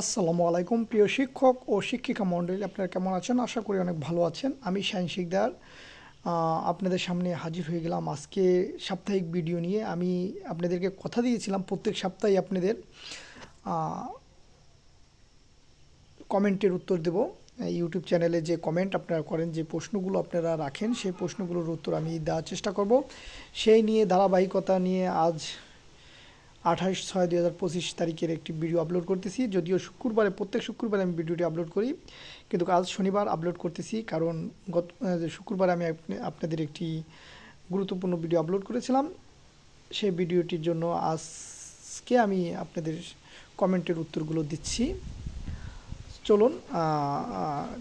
আসসালামু আলাইকুম, প্রিয় শিক্ষক ও শিক্ষিকা মণ্ডলী, আপনারা কেমন আছেন? আশা করি অনেক ভালো আছেন। আমি শাহিন শিকদার। আপনাদের সামনে হাজির হয়ে গেলাম আজকে সাপ্তাহিক ভিডিও নিয়ে। আমি আপনাদেরকে কথা দিয়েছিলাম প্রত্যেক সপ্তাহে আপনাদের কমেন্টের উত্তর দেব। ইউটিউব চ্যানেলে যে কমেন্ট আপনারা করেন, যে প্রশ্নগুলো আপনারা রাখেন, সেই প্রশ্নগুলোর উত্তর আমি দেওয়ার চেষ্টা করব। সেই নিয়ে ধারাবাহিকতা নিয়ে আজ আঠাশ ছয় দুই হাজার পঁচিশ তারিখের একটি ভিডিও আপলোড করতেছি। যদিও শুক্রবারে, প্রত্যেক শুক্রবারে আমি ভিডিওটি আপলোড করি, কিন্তু আজ শনিবার আপলোড করতেছি, কারণ গত শুক্রবারে আমি আপনি- আপনাদের একটি গুরুত্বপূর্ণ ভিডিও আপলোড করেছিলাম। সেই ভিডিওটির জন্য আজকে আমি আপনাদের কমেন্টের উত্তরগুলো দিচ্ছি। চলুন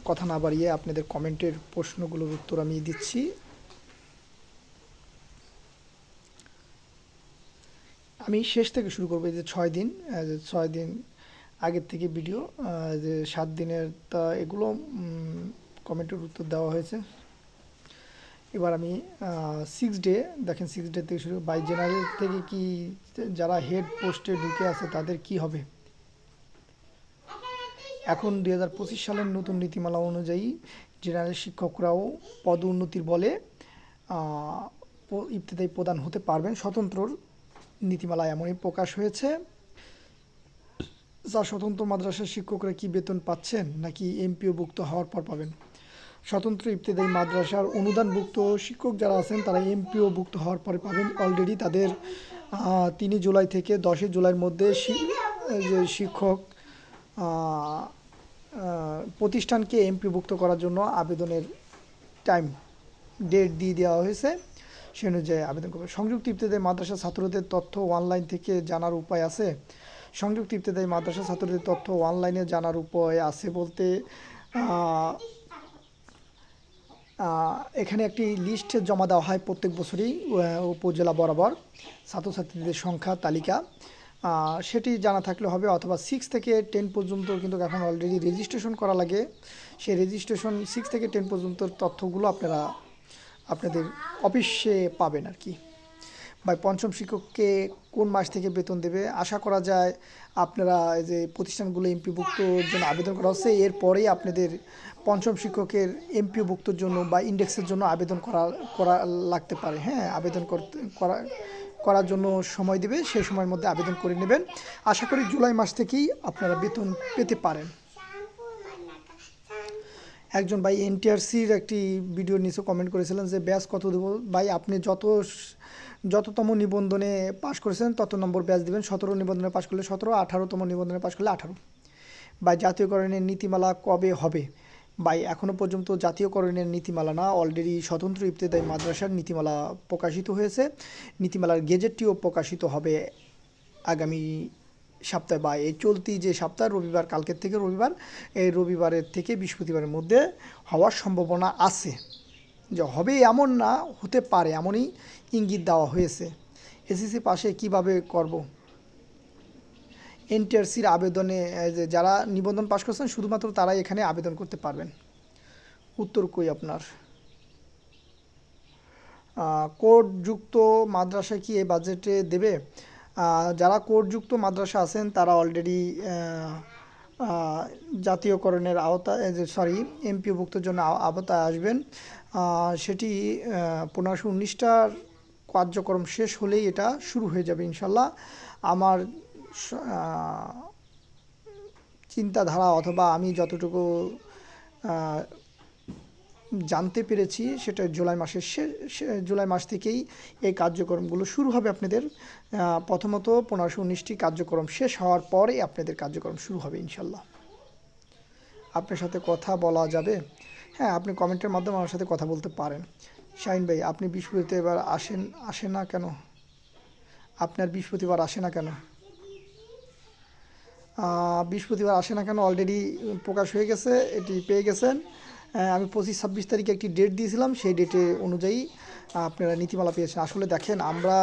কথা না বাড়িয়ে আপনাদের কমেন্টের প্রশ্নগুলোর উত্তর আমি দিচ্ছি। আমি শেষ থেকে শুরু করব, এই যে ছয় দিন ছয় দিন আগের থেকে ভিডিও যে সাত দিনের তা এগুলো কমেন্টের উত্তর দেওয়া হয়েছে। এবার আমি সিক্স ডে দেখেন সিক্স ডে থেকে শুরু বাই জেনারেল থেকে কি, যারা হেড পোস্টে ঢুকে আছে, তাদের কি হবে? এখন দুই হাজার পঁচিশ সালের নতুন নীতিমালা অনুযায়ী জেনারেল শিক্ষকরাও পদ উন্নতির বলে ইবতেদায়ী প্রদান হতে পারবেন, স্বতন্ত্রর নীতিমালা এমনই প্রকাশ হয়েছে। যা স্বতন্ত্র মাদ্রাসার শিক্ষকরা কি বেতন পাচ্ছেন নাকি এমপিওভুক্ত হওয়ার পর পাবেন? স্বতন্ত্র ইবতেদায়ী মাদ্রাসার অনুদানভুক্ত শিক্ষক যারা আছেন, তারা এমপিওভুক্ত হওয়ার পরে পাবেন। অলরেডি তাদের তিনই জুলাই থেকে দশই জুলাইয়ের মধ্যে যে শিক্ষক প্রতিষ্ঠানকে এমপিভুক্ত করার জন্য আবেদনের টাইম ডেট দিয়ে দেওয়া হয়েছে। সে অনুযায়ী আবেদন করবে। সংযুক্ত ইবতেদায়ী মাদ্রাসা ছাত্রদের তথ্য অনলাইন থেকে জানার উপায় আছে? সংযুক্ত ইবতেদায়ী মাদ্রাসা ছাত্রদের তথ্য অনলাইনে জানার উপায় আছে বলতে এখানে একটি লিস্ট জমা দেওয়া হয় প্রত্যেক বছরই উপজেলা বরাবর ছাত্রছাত্রীদের সংখ্যা, তালিকা। সেটি জানা থাকলে হবে অথবা সিক্স থেকে টেন পর্যন্ত কিন্তু এখন অলরেডি রেজিস্ট্রেশন করা লাগে। সেই রেজিস্ট্রেশন সিক্স থেকে টেন পর্যন্ত তথ্যগুলো আপনারা আপনাদের অফিসে পাবেন আর কি। বা পঞ্চম শিক্ষককে কোন মাস থেকে বেতন দেবে? আশা করা যায় আপনারা যে প্রতিষ্ঠানগুলো এমপিভুক্তর জন্য আবেদন করা হচ্ছে এরপরেই আপনাদের পঞ্চম শিক্ষকের এমপিভুক্তর জন্য বা ইন্ডেক্সের জন্য আবেদন করা করা লাগতে পারে। হ্যাঁ আবেদন করতে, করা, করার জন্য সময় দেবে সেই সময়ের মধ্যে আবেদন করে নেবেন। আশা করি জুলাই মাস থেকেই আপনারা বেতন পেতে পারেন। একজন ভাই এনটিআরসির একটি ভিডিওর নিচে কমেন্ট করেছিলেন যে, ব্যাস, কত দেবো? ভাই, আপনি যত যততম নিবন্ধনে পাশ করেছেন, তত নম্বর ব্যাস দেবেন। সতেরো নিবন্ধনে পাশ করলে সতেরো, আঠারোতম নিবন্ধনে পাশ করলে আঠারো। বা জাতীয়করণের নীতিমালা কবে হবে? ভাই এখনও পর্যন্ত জাতীয়করণের নীতিমালা না অলরেডি স্বতন্ত্র ইবতেদায়ী মাদ্রাসার নীতিমালা প্রকাশিত হয়েছে। নীতিমালার গেজেটটিও প্রকাশিত হবে আগামী সপ্তাহে বা এই চলতি যে সপ্তাহ, রবিবার, কালকের থেকে রবিবার, এই রবিবারের থেকে বৃহস্পতিবারের মধ্যে হওয়ার সম্ভাবনা আছে। যে হবে এমন না, হতে পারে, এমনই ইঙ্গিত দেওয়া হয়েছে। এসএসসি পাশে কীভাবে করব? এনটিআরসির আবেদনে যারা নিবন্ধন পাশ করছেন, শুধুমাত্র তারাই এখানে আবেদন করতে পারবেন। উত্তর কই আপনার? কোডযুক্ত মাদ্রাসা কি এই বাজেটে দেবে? যারা কোর্টযুক্ত মাদ্রাসা আছেন, তারা অলরেডি জাতীয়করণের আওতায় সরি এমপিওভুক্তর জন্য আওতায় আসবেন। সেটি পনেরোশো উনিশটার কার্যক্রম শেষ হলেই এটা শুরু হয়ে যাবে ইনশাল্লাহ আমার চিন্তাধারা অথবা আমি যতটুকু জানতে পেরেছি, সেটা জুলাই মাসের জুলাই মাস থেকেই এই কার্যক্রমগুলো শুরু হবে আপনাদের। প্রথমত পনেরোশো উনিশটি কার্যক্রম শেষ হওয়ার পরে আপনাদের কার্যক্রম শুরু হবে ইনশাল্লাহ আপনার সাথে কথা বলা যাবে। হ্যাঁ আপনি কমেন্টের মাধ্যমে আমার সাথে কথা বলতে পারেন। শাহিন ভাই, আপনি বৃহস্পতিবার আসেন আসে না কেন? আপনার বৃহস্পতিবার আসে না কেন? বৃহস্পতিবার আসে না কেন? অলরেডি প্রকাশ হয়ে গেছে, এটি পেয়ে গেছেন। আমি পঁচিশ ছাব্বিশ তারিখে একটি ডেট দিয়েছিলাম, সেই ডেটে অনুযায়ী আপনারা নীতিমালা পেয়েছেন। আসলে দেখেন, আমরা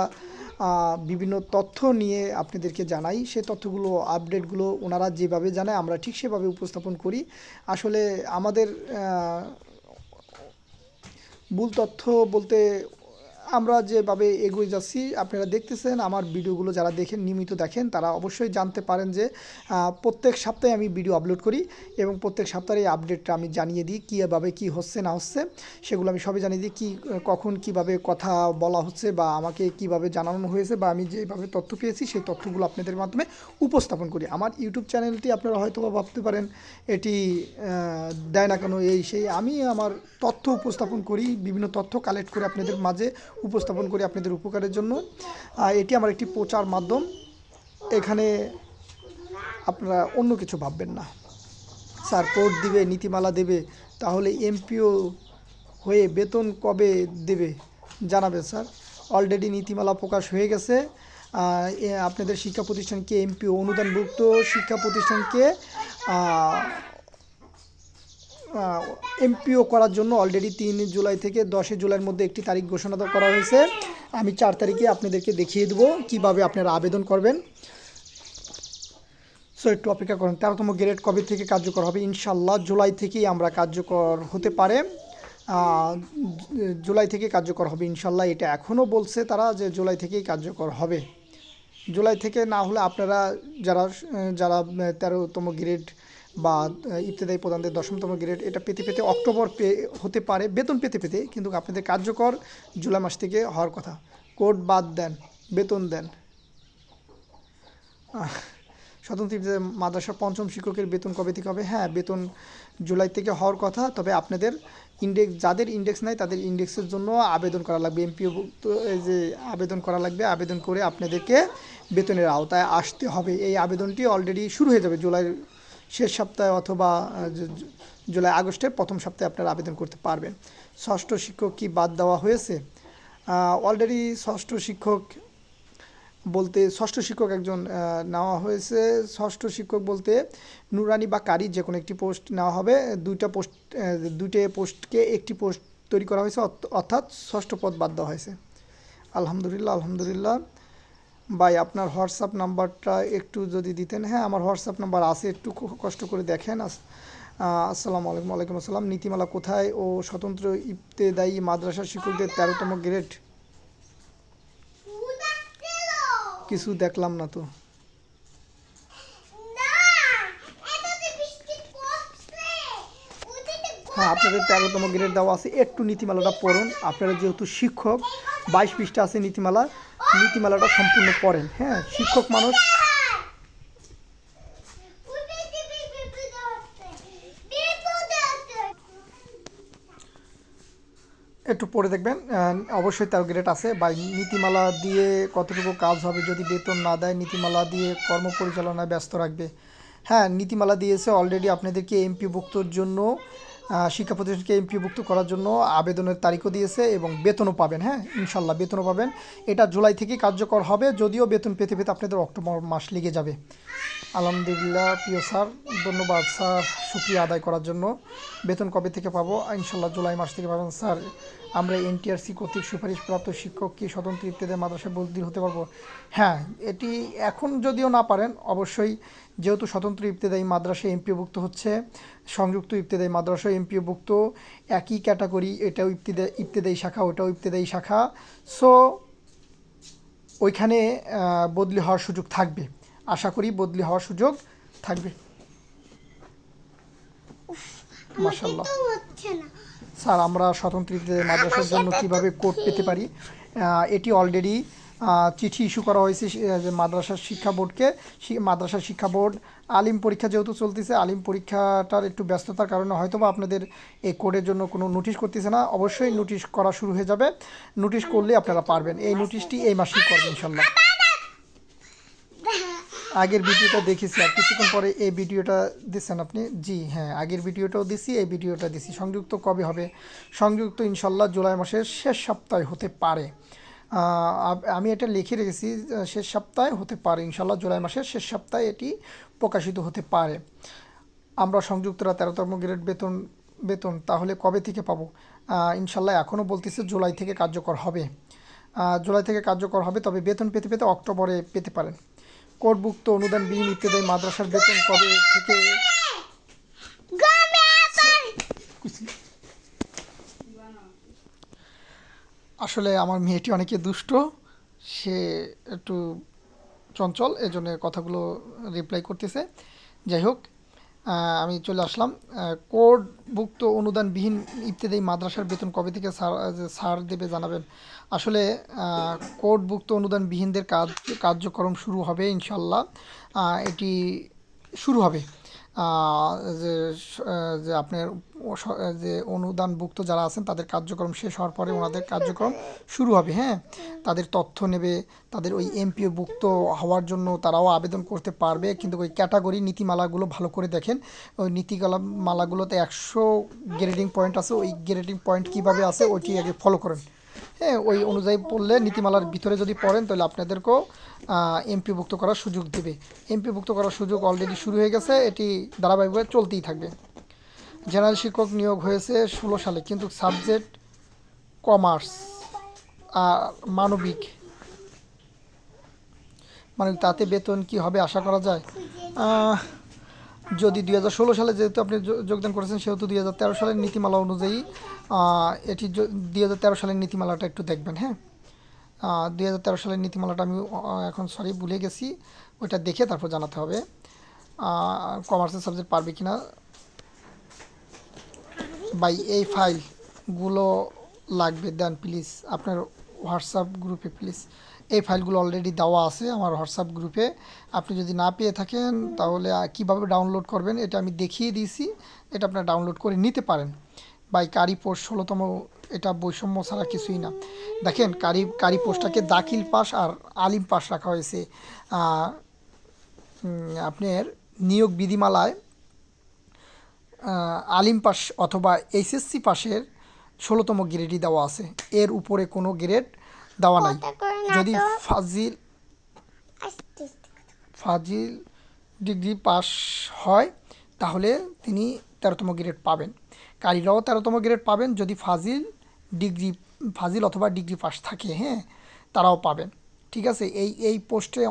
বিভিন্ন তথ্য নিয়ে আপনাদেরকে জানাই। সে তথ্যগুলো আপডেটগুলো ওনারা যেভাবে জানায়, আমরা ঠিক সেভাবে উপস্থাপন করি। আসলে আমাদের ভুল তথ্য বলতে আমরা যেভাবে এগিয়ে যাচ্ছি, আপনারা দেখতেছেন, আমার ভিডিওগুলো যারা দেখেন, নিয়মিত দেখেন, তারা অবশ্যই জানতে পারেন যে প্রত্যেক সপ্তাহে আমি ভিডিও আপলোড করি এবং প্রত্যেক সপ্তাহে আপডেটটা আমি জানিয়ে দিই, কীভাবে কী হচ্ছে, না হচ্ছে। সেগুলো আমি সবই জানিয়ে দিই, কী, কখন কীভাবে কথা বলা হচ্ছে বা আমাকে কীভাবে জানানো হয়েছে বা আমি যেভাবে তথ্য পেয়েছি, সেই তথ্যগুলো আপনাদের মাধ্যমে উপস্থাপন করি। আমার ইউটিউব চ্যানেলটি আপনারা হয়তো বা ভাবতে পারেন, এটি দেয় না কেন, এই সেই আমি আমার তথ্য উপস্থাপন করি, বিভিন্ন তথ্য কালেক্ট করে আপনাদের মাঝে উপস্থাপন করি আপনাদের উপকারের জন্য। এটি আমার একটি প্রচার মাধ্যম। এখানে আপনারা অন্য কিছু ভাববেন না। স্যার, কোর্ট দিবে, নীতিমালা দেবে, তাহলে এমপিও হয়ে বেতন কবে দেবে জানাবেন, স্যার। অলরেডি নীতিমালা প্রকাশ হয়ে গেছে। আপনাদের শিক্ষা প্রতিষ্ঠানকে এমপিও অনুদানভুক্ত শিক্ষা প্রতিষ্ঠানকে এমপিও করার জন্য অলরেডি তিন জুলাই থেকে দশই জুলাইয়ের মধ্যে একটি তারিখ ঘোষণা তো করা হয়েছে। আমি চার তারিখে আপনাদেরকে দেখিয়ে দেবো কীভাবে আপনারা আবেদন করবেন। সো একটু অপেক্ষা করেন। তেরোতম গ্রেড কবে থেকে কার্যকর হবে? ইনশাল্লাহ জুলাই থেকেই আমরা কার্যকর হতে পারে। জুলাই থেকে কার্যকর হবে ইনশাল্লাহ এটা এখনও বলছে তারা যে জুলাই থেকেই কার্যকর হবে। জুলাই থেকে না হলে আপনারা যারা যারা তেরোতম গ্রেড বা আহ, ইবতেদায়ী প্রধানদের দশমতম গ্রেড এটা পেতে পেতে অক্টোবর পে হতে পারে বেতন পেতে পেতে কিন্তু আপনাদের কার্যকর জুলাই মাস থেকে হওয়ার কথা। কোর্ট বাদ দেন বেতন দেন। স্বতন্ত্র মাদ্রাসা পঞ্চম শিক্ষকের বেতন কবে থেকে হবে? হ্যাঁ বেতন জুলাই থেকে হওয়ার কথা তবে আপনাদের ইন্ডেক্স যাদের ইন্ডেক্স নাই তাদের ইন্ডেক্সের জন্য আবেদন করা লাগবে এমপিও যে আবেদন করা লাগবে আবেদন করে আপনাদেরকে বেতনের আওতায় আসতে হবে। এই আবেদনটি অলরেডি শুরু হয়ে যাবে জুলাই শেষ সপ্তাহে অথবা জুলাই আগস্টের প্রথম সপ্তাহে আপনারা আবেদন করতে পারবেন। ষষ্ঠ শিক্ষক কি বাদ দেওয়া হয়েছে? অলরেডি ষষ্ঠ শিক্ষক বলতে, ষষ্ঠ শিক্ষক একজন নেওয়া হয়েছে। ষষ্ঠ শিক্ষক বলতে নুরানি বা কারি যে কোনো একটি পোস্ট নেওয়া হবে। দুইটা পোস্ট দুইটা পোস্টকে একটি পোস্ট তৈরি করা হয়েছে, অর্থ- অর্থাৎ ষষ্ঠ পদ বাদ দেওয়া হয়েছে। আলহামদুলিল্লাহ আলহামদুলিল্লাহ। ভাই, আপনার হোয়াটসঅ্যাপ নাম্বারটা একটু যদি দিতেন। হ্যাঁ আমার হোয়াটসঅ্যাপ নাম্বার আছে, একটু কষ্ট করে দেখেন। আস- আসসালামু আলাইকুম, ওয়ালাইকুম আসসালাম। নীতিমালা কোথায়? ও স্বতন্ত্র ইবতেদায়ী মাদ্রাসা শিক্ষকদের তেরোতম গ্রেড। কিছু দেখলাম না তো। হ্যাঁ আপনাদের তেরোতম গ্রেড দেওয়া আছে। একটু নীতিমালাটা পড়ুন। আপনারা যেহেতু শিক্ষক বাইশ পৃষ্ঠা আছে নীতিমালা। নীতিমালাটা সম্পূর্ণ পড়েন। হ্যাঁ শিক্ষক মানুষ। একটু পড়ে দেখবেন। অবশ্যই তার গ্রেড আছে। বা নীতিমালা দিয়ে কতটুকু কাজ হবে যদি বেতন না দেয় নীতিমালা দিয়ে কর্ম পরিচালনায় ব্যস্ত রাখবে। হ্যাঁ নীতিমালা দিয়েছে অলরেডি আপনাদেরকে এমপিভুক্তর জন্য আহ, শিক্ষা প্রতিষ্ঠানকে এমপিভুক্ত করার জন্য আবেদনের তারিখও দিয়েছে এবং বেতনও পাবেন হ্যাঁ? ইনশাল্লাহ বেতনও পাবেন। এটা জুলাই থেকেই কার্যকর হবে, যদিও বেতন পেতে পেতে আপনাদের অক্টোবর মাস লেগে যাবে। আলহামদুলিল্লাহ, প্রিয় স্যার, ধন্যবাদ স্যার, সুক্রিয়া আদায় করার জন্য। বেতন কবে থেকে পাবো? ইনশাল্লাহ জুলাই মাস থেকে পাবেন, স্যার। আমরা এনটিআরসি কর্তৃক সুপারিশপ্রাপ্ত শিক্ষক কি স্বতন্ত্র ইত্যাদি মাদ্রাসায় বদলি হতে পারব? হ্যাঁ এটি এখন যদিও না পারেন, অবশ্যই যেহেতু স্বতন্ত্র ইবতেদায়ী মাদ্রাসা এমপিওভুক্ত হচ্ছে সংযুক্ত ইবতেদায়ী মাদ্রাসা এমপিওভুক্ত একই ক্যাটাগরি এটাও ইবতেদা ইবতেদায়ী শাখা ওটাও ইবতেদায়ী শাখা। সো ওইখানে বদলি হওয়ার সুযোগ থাকবে। আশা করি বদলি হওয়ার সুযোগ থাকবে। স্যার আমরা স্বতন্ত্র মাদ্রাসার জন্য কীভাবে কোড পেতে পারি? এটি অলরেডি চিঠি ইস্যু করা হয়েছে মাদ্রাসার শিক্ষা বোর্ডকে। মাদ্রাসার শিক্ষা বোর্ড আলিম পরীক্ষা যেহেতু চলতেছে, আলিম পরীক্ষাটার একটু ব্যস্ততার কারণে হয়তো বা আপনাদের এই কোডের জন্য কোনো নোটিশ করতেছে না। অবশ্যই নোটিশ করা শুরু হয়ে যাবে। নোটিশ করলে আপনারা পারবেন। এই নোটিশটি এই মাসেই করবেন ইনশাল্লাহ আগের ভিডিওটা দেখেছি আর কিছুক্ষণ পরে এই ভিডিওটা দিচ্ছেন আপনি। জি হ্যাঁ আগের ভিডিওটাও দিছি, এই ভিডিওটা দিছি। সংযুক্ত কবে হবে? সংযুক্ত ইনশাল্লাহ জুলাই মাসের শেষ সপ্তাহে হতে পারে। আমি এটা লিখে রেখেছি শেষ সপ্তাহে হতে পারে, ইনশাল্লাহ জুলাই মাসের শেষ সপ্তাহে এটি প্রকাশিত হতে পারে। আমরা সংযুক্তরা তেরোতম গ্রেড বেতন বেতন, তাহলে কবে থেকে পাবো? ইনশাল্লাহ এখনও বলতেছে জুলাই থেকে কার্যকর হবে। জুলাই থেকে কার্যকর হবে, তবে বেতন পেতে পেতে অক্টোবরে পেতে পারেন। কোর্টভুক্ত অনুদানবিহীন ইত্যাদি মাদ্রাসার বেতন কবে থেকে আসলে আমার মেয়েটি অনেকে দুষ্ট, সে একটু চঞ্চল এই জন্য কথাগুলো রিপ্লাই করতেছে। যাই হোক আমি চলে আসলাম। কোডভুক্ত অনুদানবিহীন ইবতেদায়ী মাদ্রাসার বেতন কবে থেকে ছাড় দেবে জানাবেন? আসলে কোডভুক্ত অনুদানবিহীনদের কাজ, কার্যক্রম শুরু হবে ইনশাল্লাহ এটি শুরু হবে। যে যে আপনার যে অনুদানভুক্ত যারা আছেন, তাদের কার্যক্রম শেষ হওয়ার পরে ওনাদের কার্যক্রম শুরু হবে হ্যাঁ? তাদের তথ্য নেবে, তাদের ওই এমপিও ভুক্ত হওয়ার জন্য তারাও আবেদন করতে পারবে, কিন্তু ওই ক্যাটাগরি নীতিমালাগুলো ভালো করে দেখেন। ওই নীতিমালা মালাগুলোতে একশো গ্রেডিং পয়েন্ট আছে, ওই গ্রেডিং পয়েন্ট কীভাবে আছে, ওইটি আগে ফলো করেন। হ্যাঁ ওই অনুযায়ী পড়লে নীতিমালার ভিতরে যদি পড়েন, তাহলে আপনাদেরকেও এমপিভুক্ত করার সুযোগ দেবে। এমপিভুক্ত করার সুযোগ অলরেডি শুরু হয়ে গেছে, এটি ধারাবাহিকভাবে চলতেই থাকবে। জেনারেল শিক্ষক নিয়োগ হয়েছে ষোলো সালে, কিন্তু সাবজেক্ট কমার্স আর মানবিক। মানে তাতে বেতন কি হবে আশা করা যায়? যদি দুই হাজার ষোলো সালে যেহেতু আপনি যোগদান করেছেন, সেহেতু দুই হাজার তেরো সালের নীতিমালা অনুযায়ী এটি দুই হাজার তেরো সালের নীতিমালাটা একটু দেখবেন হ্যাঁ? দুই হাজার তেরো সালের নীতিমালাটা আমি এখন সরি ভুলে গেছি, ওইটা দেখে তারপর জানাতে হবে। কমার্সের সাবজেক্ট পারবে কিনা? বাই এই ফাইলগুলো লাগবে, দেন প্লিজ আপনার হোয়াটসঅ্যাপ গ্রুপে প্লিজ এই ফাইলগুলো অলরেডি দেওয়া আছে আমার হোয়াটসঅ্যাপ গ্রুপে আপনি যদি না পেয়ে থাকেন, তাহলে কীভাবে ডাউনলোড করবেন এটা আমি দেখিয়ে দিয়েছি। এটা আপনারা ডাউনলোড করে নিতে পারেন। বাই কারি পোস্ট ষোলোতম, এটা বৈষম্য ছাড়া কিছুই না। দেখেন, কারি কারি পোস্টটাকে দাখিল পাস আর আলিম পাস রাখা হয়েছে। আপনার নিয়োগ বিধিমালায় আলিম পাস অথবা এইচএসসি পাশের ষোলোতম গ্রেডই দেওয়া আছে। এর উপরে কোনো গ্রেড দেওয়া নাই। যদি ফাজিল ফাজিল ডিগ্রি পাস হয় তাহলে তিনি তেরোতম গ্রেড পাবেন। কারিরাও তেরোতম গ্রেড পাবেন যদি ফাজিল ডিগ্রি ফাজিল অথবা ডিগ্রি পাস থাকে হ্যাঁ তারাও পাবেন। ঠিক আছে? এই এই পোস্টে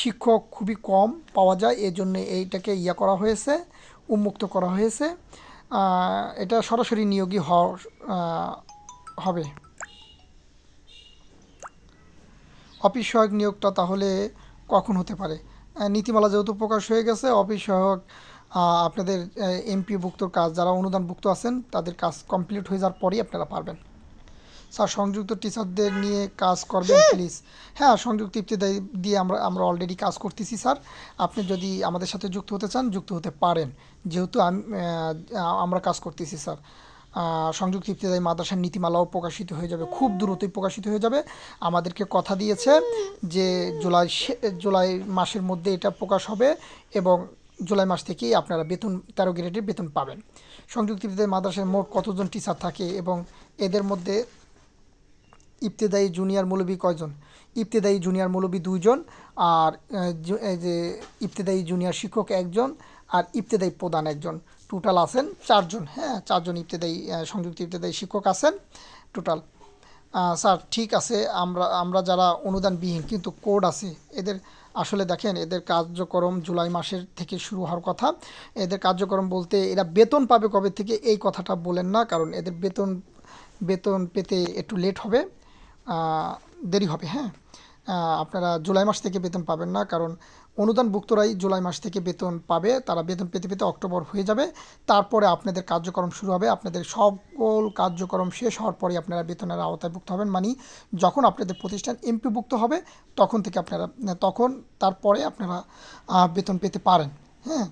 শিক্ষক খুবই কম পাওয়া যায় এজন্য এইটাকে ইয়া করা হয়েছে উন্মুক্ত করা হয়েছে। এটা সরাসরি নিয়োগই হওয়া হবে। অফিস সহায়ক নিয়োগটা তাহলে কখন হতে পারে? নীতিমালা যেহেতু প্রকাশ হয়ে গেছে অফিস সহায়ক আপনাদের এমপিভুক্তর কাজ যারা অনুদানভুক্ত আছেন তাদের কাজ কমপ্লিট হয়ে যাওয়ার পরেই আপনারা পারবেন। স্যার সংযুক্ত টিচারদের নিয়ে কাজ করবেন প্লিজ হ্যাঁ সংযুক্ত ইফতেদায়ী দিয়ে আমরা আমরা অলরেডি কাজ করতেছি স্যার। আপনি যদি আমাদের সাথে যুক্ত হতে চান যুক্ত হতে পারেন। যেহেতু আমি আমরা কাজ করতেছি স্যার। সংযুক্ত ইফতেদায়ী মাদ্রাসার নীতিমালাও প্রকাশিত হয়ে যাবে, খুব দ্রুতই প্রকাশিত হয়ে যাবে। আমাদেরকে কথা দিয়েছে যে জুলাই জুলাই মাসের মধ্যে এটা প্রকাশ হবে এবং জুলাই মাস থেকেই আপনারা বেতন, তেরো গ্রেডের বেতন পাবেন। সংযুক্ত ইফতেদায়ী মাদ্রাসায় মোট কতজন টিচার থাকে এবং এদের মধ্যে ইবতেদায়ী জুনিয়র মৌলবী কয়জন? ইবতেদায়ী জুনিয়র মৌলবী দুইজন আর যে ইবতেদায়ী জুনিয়র শিক্ষক একজন আর ইবতেদায়ী প্রধান একজন। টোটাল আছেন চারজন হ্যাঁ চারজন ইবতেদায়ী সংযুক্ত ইবতেদায়ী শিক্ষক আছেন টোটাল স্যার, ঠিক আছে, আমরা আমরা যারা অনুদানবিহীন, কিন্তু কোড আছে, এদের, আসলে দেখেন, এদের কার্যক্রম জুলাই মাসের থেকে শুরু হওয়ার কথা। এদের কার্যক্রম বলতে এরা বেতন পাবে কবে থেকে, এই কথাটা বলেন না, কারণ এদের বেতন বেতন পেতে একটু লেট হবে দেরি হবে হ্যাঁ। আপনারা জুলাই মাস থেকে বেতন পাবেন না, কারণ অনুদানভুক্তরাই জুলাই মাস থেকে বেতন পাবে। তারা বেতন পেতে পেতে অক্টোবর হয়ে যাবে। তারপরে আপনাদের কার্যক্রম শুরু হবে। আপনাদের সকল কার্যক্রম শেষ হওয়ার পরে আপনারা বেতনের আওতায়ভুক্ত হবেন। মানে যখন আপনাদের প্রতিষ্ঠান এমপিভুক্ত হবে, তখন থেকে আপনারা, তখন তারপরে আপনারা বেতন পেতে পারেন। হ্যাঁ?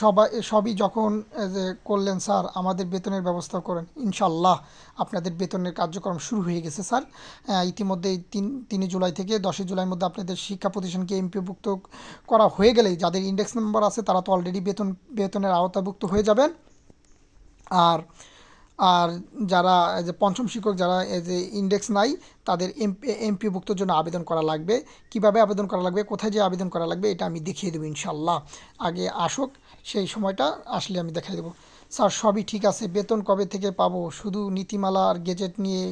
সবাই, সবই যখন যে করলেন স্যার, আমাদের বেতনের ব্যবস্থা করেন, ইনশাল্লাহ আপনাদের বেতনের কার্যক্রম শুরু হয়ে গেছে স্যার। ইতিমধ্যে তিন, তিনে জুলাই থেকে দশই জুলাইয়ের মধ্যে আপনাদের শিক্ষা প্রতিষ্ঠানকে এমপিভুক্ত করা হয়ে গেলে যাদের ইন্ডেক্স নাম্বার আছে তারা তো অলরেডি বেতন, বেতনের আওতাভুক্ত হয়ে যাবেন। আর আর যারা যে পঞ্চম শিক্ষক যারা যে ইন্ডেক্স নাই, তাদের এমপি এমপিভুক্তর জন্য আবেদন করা লাগবে। কীভাবে আবেদন করা লাগবে, কোথায় যে আবেদন করা লাগবে, এটা আমি দেখিয়ে দেবো ইনশাল্লাহ আগে আসুক, সেই সময়টা আসলে আমি দেখাই দেবো। স্যার, সবই ঠিক আছে, বেতন কবে থেকে পাবো? শুধু নীতিমালা আর গেজেট নিয়ে,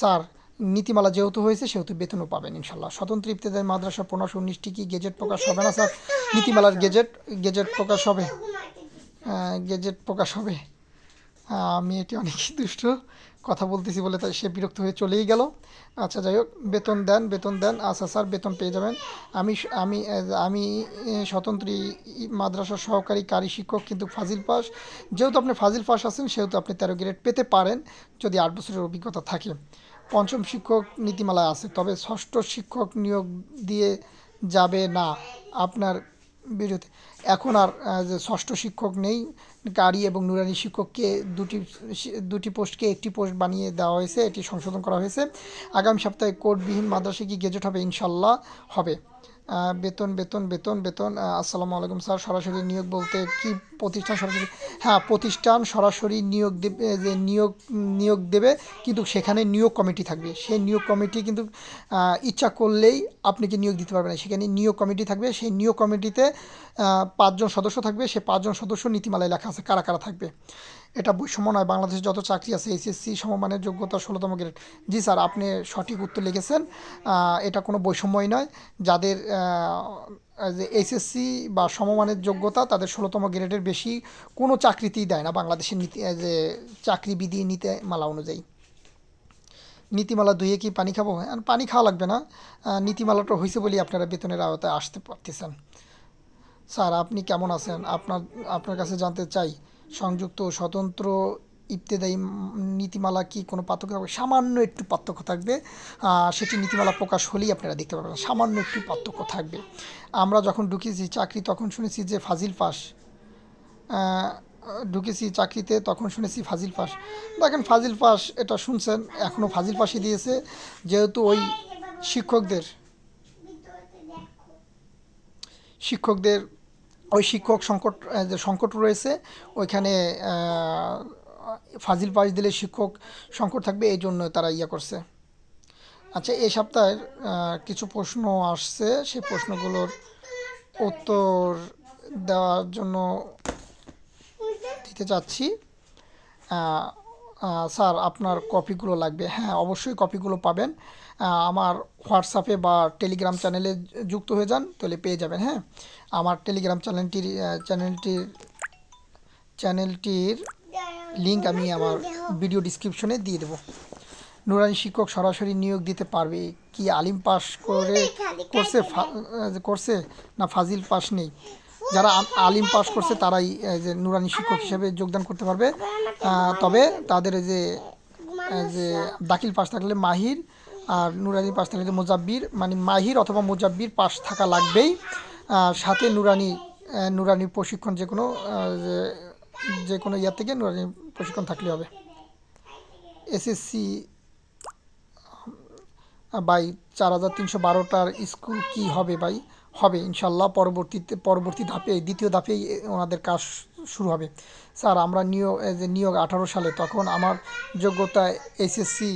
স্যার, নীতিমালা যেহেতু হয়েছে, সেহেতু বেতনও পাবেন ইনশাল্লাহ স্বতন্ত্র ইফতেদায়ী মাদ্রাসা পনেরোশো উনিশটি কি গেজেট প্রকাশ হবে না, স্যার? নীতিমালার গেজেট গেজেট প্রকাশ হবে? গেজেট প্রকাশ হবে। মেয়েটি অনেক দুষ্ট। কথা বলতেছি বলে তাই সে বিরক্ত হয়ে চলেই গেল। আচ্ছা যাই হোক, বেতন দেন বেতন দেন আচ্ছা স্যার বেতন পেয়ে যাবেন। আমি আমি আমি স্বতন্ত্রী মাদ্রাসার সহকারী কারি শিক্ষক কিন্তু ফাজিল পাস। যেহেতু আপনি ফাজিল পাস আছেন, সেহেতু আপনি তেরো গ্রেড পেতে পারেন, যদি আট বছরের অভিজ্ঞতা থাকে। পঞ্চম শিক্ষক নীতিমালায় আছে, তবে ষষ্ঠ শিক্ষক নিয়োগ দিয়ে যাবে না আপনার বিরতি এখন আর যে ষষ্ঠ শিক্ষক নেই কারি এবং নুরানি শিক্ষককে দুটি দুটি পোস্টকে একটি পোস্ট বানিয়ে দেওয়া হয়েছে, এটি সংশোধন করা হয়েছে। আগামী সপ্তাহে কোডবিহীন মাদ্রাসা কি গেজেট হবে? ইনশাল্লাহ হবে। বেতন বেতন বেতন বেতন। আসসালামু আলাইকুম স্যার। সরাসরি নিয়োগ বলতে কি প্রতিষ্ঠান সরাসরি? হ্যাঁ প্রতিষ্ঠান সরাসরি নিয়োগ দেবে যে নিয়োগ নিয়োগ দেবে, কিন্তু সেখানে নিয়োগ কমিটি থাকবে। সেই নিয়োগ কমিটি কিন্তু ইচ্ছা করলেই আপনাকে নিয়োগ দিতে পারবে না। সেখানে নিয়োগ কমিটি থাকবে। সেই নিয়োগ কমিটিতে পাঁচজন সদস্য থাকবে। সেই পাঁচজন সদস্য নীতিমালায় লেখা আছে কারা কারা থাকবে? এটা বৈষম্য নয় বাংলাদেশে যত চাকরি আছে এসএসসি সমমানের যোগ্যতা ষোলোতম গ্রেড। জি স্যার আপনি সঠিক উত্তর লিখেছেন। এটা কোনো বৈষম্যই নয়। যাদের যে এইচএসসি বা সমমানের যোগ্যতা তাদের ষোলোতম গ্রেডের বেশি কোনো চাকরিতেই দেয় না বাংলাদেশের নীতি যে চাকরি বিধি নীতিমালা অনুযায়ী। নীতিমালা দুইয়ে কি পানি খাব? হ্যাঁ, পানি খাওয়া লাগবে না। নীতিমালাটা হয়েছে বলেই আপনারা বেতনের আওতায় আসতে পারতেছেন। স্যার, আপনি কেমন আছেন? আপনার আপনার কাছে জানতে চাই, সংযুক্ত স্বতন্ত্র ইবতেদায়ী নীতিমালা কি কোনো পার্থক্য থাকবে? সামান্য একটু পার্থক্য থাকবে। সেটি নীতিমালা প্রকাশ হলেই আপনারা দেখতে পাবেন। সামান্য একটু পার্থক্য থাকবে। আমরা যখন ঢুকেছি চাকরি, তখন শুনেছি যে ফাজিল পাস ঢুকেছি চাকরিতে, তখন শুনেছি ফাজিল পাস দেখেন, ফাজিল পাস এটা শুনছেন এখনও ফাজিল পাসই দিয়েছে। যেহেতু ওই শিক্ষকদের শিক্ষকদের, ওই শিক্ষক সংকট যে সংকট রয়েছে, ওইখানে ফাজিল পাস দিলে শিক্ষক সংকট থাকবে, এই জন্য তারা ইয়ে করছে। আচ্ছা এই সপ্তাহের কিছু প্রশ্ন আসছে, সেই প্রশ্নগুলোর উত্তর দেওয়ার জন্য দিতে চাচ্ছি। স্যার, আপনার কপিগুলো লাগবে। হ্যাঁ অবশ্যই কপিগুলো পাবেন। আমার হোয়াটসঅ্যাপে বা টেলিগ্রাম চ্যানেলে যুক্ত হয়ে যান, তাহলে পেয়ে যাবেন হ্যাঁ? আমার টেলিগ্রাম চ্যানেলটির চ্যানেলটির চ্যানেলটির লিঙ্ক আমি আমার ভিডিও ডিসক্রিপশনে দিয়ে দেবো। নুরানি শিক্ষক সরাসরি নিয়োগ দিতে পারবে কি? আলিম পাস করে করছে করছে না ফাজিল পাস নেই? যারা আলিম পাস করছে তারাই যে নুরানি শিক্ষক হিসেবে যোগদান করতে পারবে। তবে তাদের যে যে দাখিল পাস থাকলে মাহির আর নুরানি যে মোজাব্বির মানে মাহির অথবা মোজাব্বির পাশ থাকা লাগবেই। সাথে নুরানি নুরানি প্রশিক্ষণ যে কোনো যে কোনো ইয়ার থেকে নুরানি প্রশিক্ষণ থাকলে হবে। এসএসসি বাই চার হাজার তিনশো বারোটার স্কুল কি হবে ভাই? হবে ইনশাল্লাহ পরবর্তীতে, পরবর্তী ধাপে দ্বিতীয় ধাপেই ওনাদের কাজ শুরু হবে। স্যার, আমরা নিয়োগ নিয়োগ আঠারো সালে, তখন আমার যোগ্যতা এসএসসি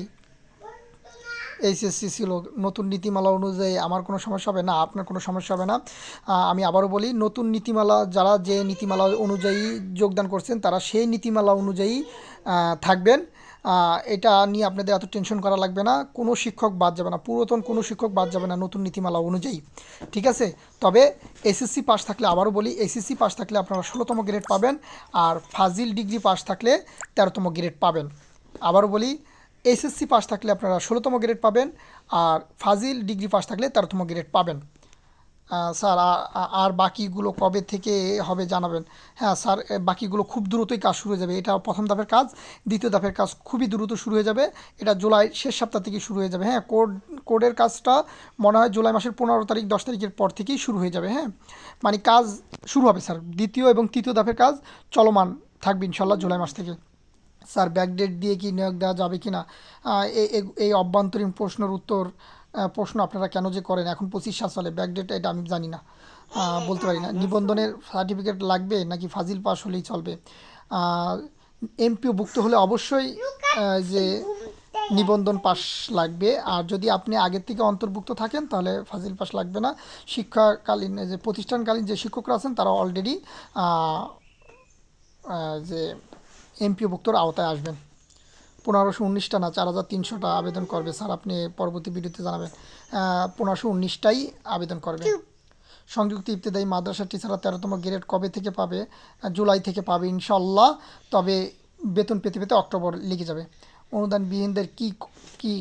এইচএসসি ছিল নতুন নীতিমালা অনুযায়ী আমার কোনো সমস্যা হবে না, আপনার কোনো সমস্যা হবে না। আমি আবারও বলি, নতুন নীতিমালা যারা যে নীতিমালা অনুযায়ী যোগদান করছেন, তারা সেই নীতিমালা অনুযায়ী থাকবেন। এটা নিয়ে আপনাদের এত টেনশন করা লাগবে না, কোনো শিক্ষক বাদ যাবে না, পুরাতন কোনো শিক্ষক বাদ যাবে না নতুন নীতিমালা অনুযায়ী। ঠিক আছে? তবে এসএসসি পাস থাকলে আবারও বলি এসএসসি পাস থাকলে আপনারা ষোলোতম গ্রেড পাবেন, আর ফাজিল ডিগ্রি পাস থাকলে তেরোতম গ্রেড পাবেন। আবারও বলি এসএসসি পাস থাকলে আপনারা ষোলোতম গ্রেড পাবেন আর ফাজিল ডিগ্রি পাস থাকলে তেরোতম গ্রেড পাবেন। স্যার আর বাকিগুলো কবে থেকে হবে জানাবেন? হ্যাঁ স্যার বাকিগুলো খুব দ্রুতই কাজ শুরু হয়ে যাবে। এটা প্রথম ধাপের কাজ, দ্বিতীয় ধাপের কাজ খুবই দ্রুত শুরু হয়ে যাবে। এটা জুলাই শেষ সপ্তাহ থেকে শুরু হয়ে যাবে। হ্যাঁ কোড, কোডের কাজটা মনে হয় জুলাই মাসের পনেরো তারিখ, দশ তারিখের পর থেকেই শুরু হয়ে যাবে। হ্যাঁ মানে কাজ শুরু হবে, স্যার। দ্বিতীয় এবং তৃতীয় ধাপের কাজ চলমান থাকবে ইনশাল্লাহ জুলাই মাস থেকে। স্যার ব্যাকডেট দিয়ে কি নিয়োগ দেওয়া যাবে কি না এই অভ্যন্তরীণ প্রশ্নের উত্তর প্রশ্ন আপনারা কেন যে করেন? এখন পঁচিশ সাল চলে ব্যাকডেট এটা আমি জানি না। বলতে পারি না। নিবন্ধনের সার্টিফিকেট লাগবে নাকি ফাজিল পাস হলেই চলবে? এমপিও ভুক্ত হলে অবশ্যই যে নিবন্ধন পাস লাগবে। আর যদি আপনি আগের থেকে অন্তর্ভুক্ত থাকেন, তাহলে ফাজিল পাস লাগবে না। শিক্ষাকালীন যে প্রতিষ্ঠানকালীন যে শিক্ষকরা আছেন, তারা অলরেডি যে এমপিওভুক্তর আওতায় আসবেন। পনেরোশো উনিশটা না চার হাজার তিনশোটা আবেদন করবে। স্যার আপনি পরবর্তী ভিডিওতে জানাবেন। পনেরোশো উনিশটাই আবেদন করবে। সংযুক্ত ইবতেদায়ী মাদ্রাসা টিচাররা তেরোতম গ্রেড কবে থেকে পাবে? জুলাই থেকে পাবে ইনশাল্লাহ তবে বেতন পেতে পেতে অক্টোবর লেগে যাবে। অনুদানবিহীনদের কি কি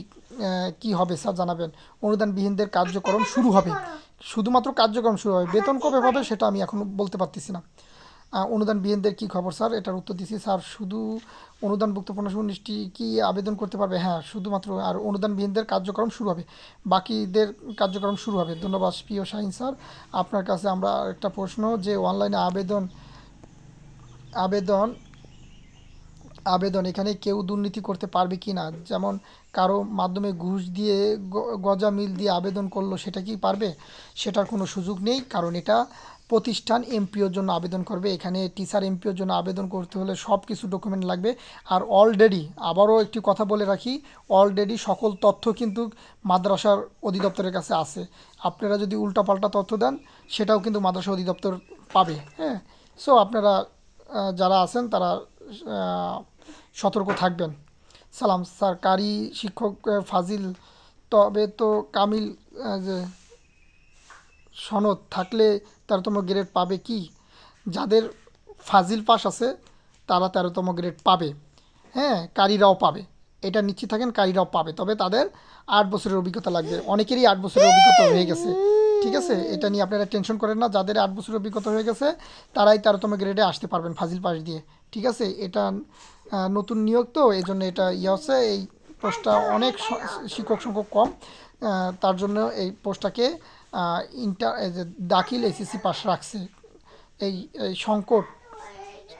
কি হবে স্যার জানাবেন। অনুদানবিহীনদের কার্যক্রম শুরু হবে। শুধুমাত্র কার্যক্রম শুরু হবে। বেতন কবে পাবে সেটা আমি এখন বলতে পারতেছি না। আহ, অনুদানবিহীনদের কি খবর স্যার? এটার উত্তর দিচ্ছি স্যার শুধু অনুদানভুক্ত পণ্যসমূহ নিষ্টি কি আবেদন করতে পারবে? হ্যাঁ শুধুমাত্র আর অনুদানবিহীনদের কার্যক্রম শুরু হবে। বাকিদের কার্যক্রম শুরু হবে। ধন্যবাদ প্রিয় শাহিন স্যার। আপনার কাছে আমরা একটা প্রশ্ন যে অনলাইনে আবেদন আবেদন আবেদন এখানে কেউ দুর্নীতি করতে পারবে কি না? যেমন কারও মাধ্যমে ঘুষ দিয়ে গজা মিল দিয়ে আবেদন করল সেটা কি পারবে? সেটার কোনো সুযোগ নেই কারণ এটা প্রতিষ্ঠান এমপিওর জন্য আবেদন করবে। এখানে টিচার এমপিওর জন্য আবেদন করতে হলে সব কিছু ডকুমেন্ট লাগবে। আর অলরেডি আবারও একটি কথা বলে রাখি অলরেডি সকল তথ্য কিন্তু মাদ্রাসার অধিদপ্তরের কাছে আছে। আপনারা যদি উল্টাপাল্টা তথ্য দেন, সেটাও কিন্তু মাদ্রাসা অধিদপ্তর পাবে। হ্যাঁ? সো আপনারা যারা আছেন, তারা সতর্ক থাকবেন। সালাম স্যার, কারি শিক্ষক ফাজিল, তবে তো কামিল যে সনদ থাকলে তেরোতম গ্রেড পাবে কি? যাদের ফাজিল পাস আছে, তারা তেরোতম গ্রেড পাবে। হ্যাঁ কারীরাও পাবে। এটা নিশ্চিত থাকেন, কারীরাও পাবে। তবে তাদের আট বছরের অভিজ্ঞতা লাগবে। অনেকেরই আট বছরের অভিজ্ঞতা হয়ে গেছে। ঠিক আছে? এটা নিয়ে আপনারা টেনশন করেন না। যাদের আট বছরের অভিজ্ঞতা হয়ে গেছে, তারাই তেরোতম গ্রেডে আসতে পারবেন ফাজিল পাস দিয়ে। ঠিক আছে? এটা নতুন নিয়োগ তো এই জন্য এটা ইয়ে হচ্ছে, এই পোস্টটা অনেক শিক্ষক সংখ্যক কম। তার জন্য এই পোস্টটাকে ইন্টার দাখিল এসএসসি পাস রাখছে এই সংকট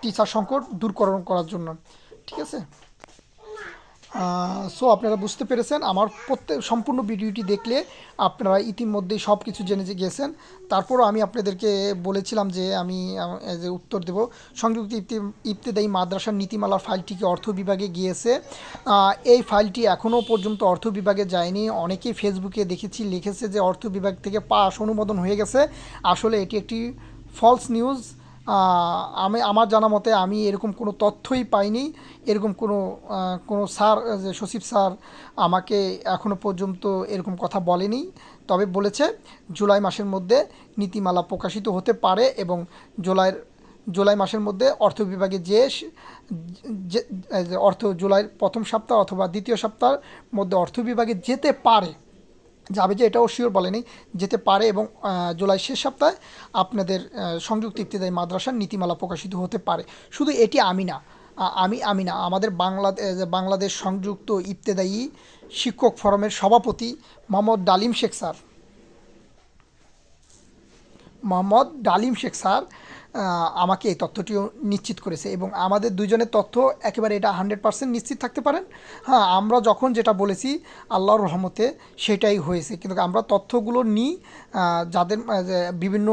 টিচার সংকট দূরকরণ করার জন্য ঠিক আছে? সো আপনারা বুঝতে পেরেছেন, আমার প্রত্যেক সম্পূর্ণ ভিডিওটি দেখলে আপনারা ইতিমধ্যেই সব কিছু জেনে গেছেন। তারপরও আমি আপনাদেরকে বলেছিলাম যে আমি যে উত্তর দেব। সংযুক্ত ইফতি ইফতেদায়ী মাদ্রাসার নীতিমালার ফাইলটিকে অর্থ বিভাগে গিয়েছে। এই ফাইলটি এখনও পর্যন্ত অর্থ বিভাগে যায়নি। অনেকেই ফেসবুকে দেখেছি, লিখেছে যে অর্থ বিভাগ থেকে পাস অনুমোদন হয়ে গেছে। আসলে এটি একটি ফলস নিউজ আমি, আমার জানা মতে আমি এরকম কোনো তথ্যই পাইনি। এরকম কোনো কোনো স্যার যে সচিব স্যার আমাকে এখনও পর্যন্ত এরকম কথা বলেনি। তবে বলেছে, জুলাই মাসের মধ্যে নীতিমালা প্রকাশিত হতে পারে এবং জুলাইয়ের, জুলাই মাসের মধ্যে অর্থ বিভাগে যে, অর্থ জুলাইয়ের প্রথম সপ্তাহ অথবা দ্বিতীয় সপ্তাহের মধ্যে অর্থ বিভাগে যেতে পারে। যাবে যে এটাও শিওর বলেনি, যেতে পারে এবং জুলাই শেষ সপ্তাহে আপনাদের সংযুক্ত ইফতেদায়ী মাদ্রাসার নীতিমালা প্রকাশিত হতে পারে। শুধু এটি আমি না আমি আমি না, আমাদের বাংলাদেশ বাংলাদেশ সংযুক্ত ইফতেদায়ী শিক্ষক ফোরামের সভাপতি মোহাম্মদ ডালিম শেখ স্যার। মোহাম্মদ ডালিম শেখ স্যার আমাকে এই তথ্যটিও নিশ্চিত করেছে এবং আমাদের দুজনের তথ্য একেবারে এটা হান্ড্রেড পার্সেন্ট নিশ্চিত থাকতে পারেন। হ্যাঁ আমরা যখন যেটা বলেছি, আল্লাহর রহমতে সেটাই হয়েছে। কিন্তু আমরা তথ্যগুলো নিই যাদের বিভিন্ন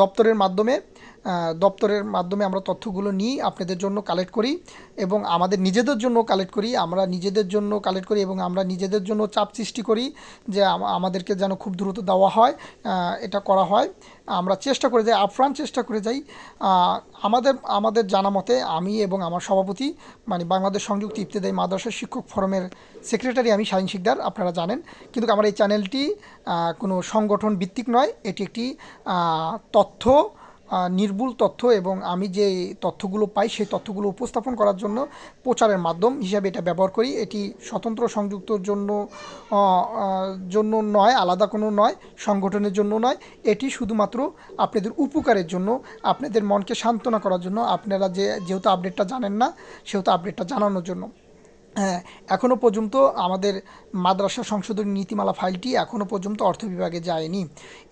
দপ্তরের মাধ্যমে দপ্তরের মাধ্যমে আমরা তথ্যগুলো নিই, আপনাদের জন্য কালেক্ট করি এবং আমাদের নিজেদের জন্য কালেক্ট করি, আমরা নিজেদের জন্য কালেক্ট করি এবং আমরা নিজেদের জন্য চাপ সৃষ্টি করি যে আমাদেরকে যেন খুব দ্রুত দেওয়া হয় এটা করা হয়। আমরা চেষ্টা করে যাই আফরান চেষ্টা করে যাই। আমাদের আমাদের জানা মতে আমি এবং আমার সভাপতি মানে বাংলাদেশ সংযুক্ত ইফতেদায়ী মাদ্রাসা শিক্ষক ফোরামের সেক্রেটারি আমি শাহিন শিকদার, আপনারা জানেন। কিন্তু আমার এই চ্যানেলটি কোনো সংগঠন ভিত্তিক নয়, এটি একটি তথ্য নির্ভুল তথ্য এবং আমি যে তথ্যগুলো পাই, সেই তথ্যগুলো উপস্থাপন করার জন্য প্রচারের মাধ্যম হিসাবে এটা ব্যবহার করি। এটি স্বতন্ত্র সংযুক্তর জন্য জন্য নয়, আলাদা কোনো নয়, সংগঠনের জন্য নয়। এটি শুধুমাত্র আপনাদের উপকারের জন্য, আপনাদের মনকে সান্ত্বনা করার জন্য, আপনারা যে, যেহেতু আপডেটটা জানেন না, সেহেতু আপডেটটা জানানোর জন্য। এখনও পর্যন্ত আমাদের মাদ্রাসা সংশোধনী নীতিমালা ফাইলটি এখনও পর্যন্ত অর্থ বিভাগে যায়নি।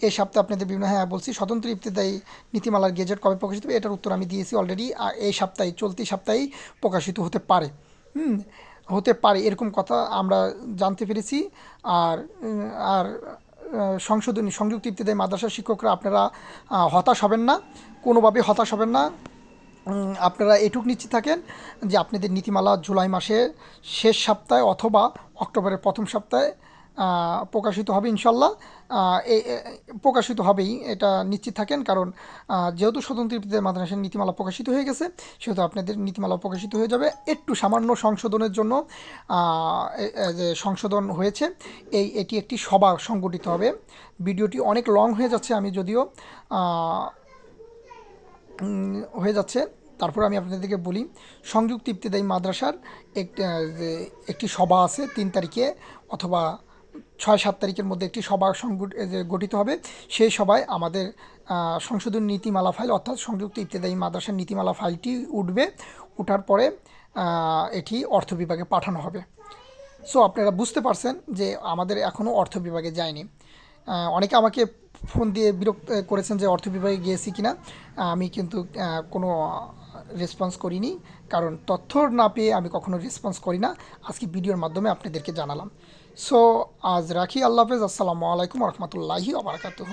এই সপ্তাহে আপনাদের বিভিন্ন হ্যাঁ বলছি, স্বতন্ত্র ইফতেদায়ী নীতিমালার গেজেট কবে প্রকাশিত হবে এটার উত্তর আমি দিয়েছি অলরেডি এই সপ্তাহে, চলতি সপ্তাহেই প্রকাশিত হতে পারে। হুম, হতে পারে, এরকম কথা আমরা জানতে পেরেছি। আর আর সংশোধনী, সংযুক্ত ইফতেদায়ী মাদ্রাসার শিক্ষকরা আপনারা হতাশ হবেন না, কোনোভাবে হতাশ হবেন না। আপনারা এটুক নিশ্চিত থাকেন যে আপনাদের নীতিমালা জুলাই মাসে শেষ সপ্তাহে অথবা অক্টোবরের প্রথম সপ্তাহে প্রকাশিত হবে ইনশাল্লাহ। প্রকাশিত হবেই, এটা নিশ্চিত থাকেন। কারণ যেহেতু স্বতন্ত্র মাদ্রাসার নীতিমালা প্রকাশিত হয়ে গেছে, সেহেতু আপনাদের নীতিমালা প্রকাশিত হয়ে যাবে। একটু সামান্য সংশোধনের জন্য যে সংশোধন হয়েছে, এই, এটি একটি সভা সংগঠিত হবে। ভিডিওটি অনেক লং হয়ে যাচ্ছে, আমি যদিও হয়ে যাচ্ছে। তারপর আমি আপনাদেরকে বলি, সংযুক্ত ইবতেদায়ী মাদ্রাসার একটি সভা আছে তিন তারিখে অথবা ছয় সাত তারিখের মধ্যে একটি সভা গঠিত হবে। সেই সভায় আমাদের সংশোধন নীতিমালা ফাইল অর্থাৎ সংযুক্ত ইবতেদায়ী মাদ্রাসার নীতিমালা ফাইলটি উঠবে। উঠার পরে এটি অর্থ বিভাগে পাঠানো হবে। সো আপনারা বুঝতে পারছেন যে আমাদের এখনও অর্থ বিভাগে যায়নি। অনেকে আমাকে ফোন দিয়ে বিরক্ত করেছেন যে অর্থ বিভাগে গিয়েছি কিনা। আমি কিন্তু কোনো রেসপন্স করিনি, কারণ তথ্য না পেয়ে আমি কখনো রেসপন্স করি না। আজকে ভিডিওর মাধ্যমে আপনাদেরকে জানালাম। সো আজ রাখি, আল্লাহ হাফেজ, আসসালামু আলাইকুম রহমতুল্লাহি আবরকাতুহ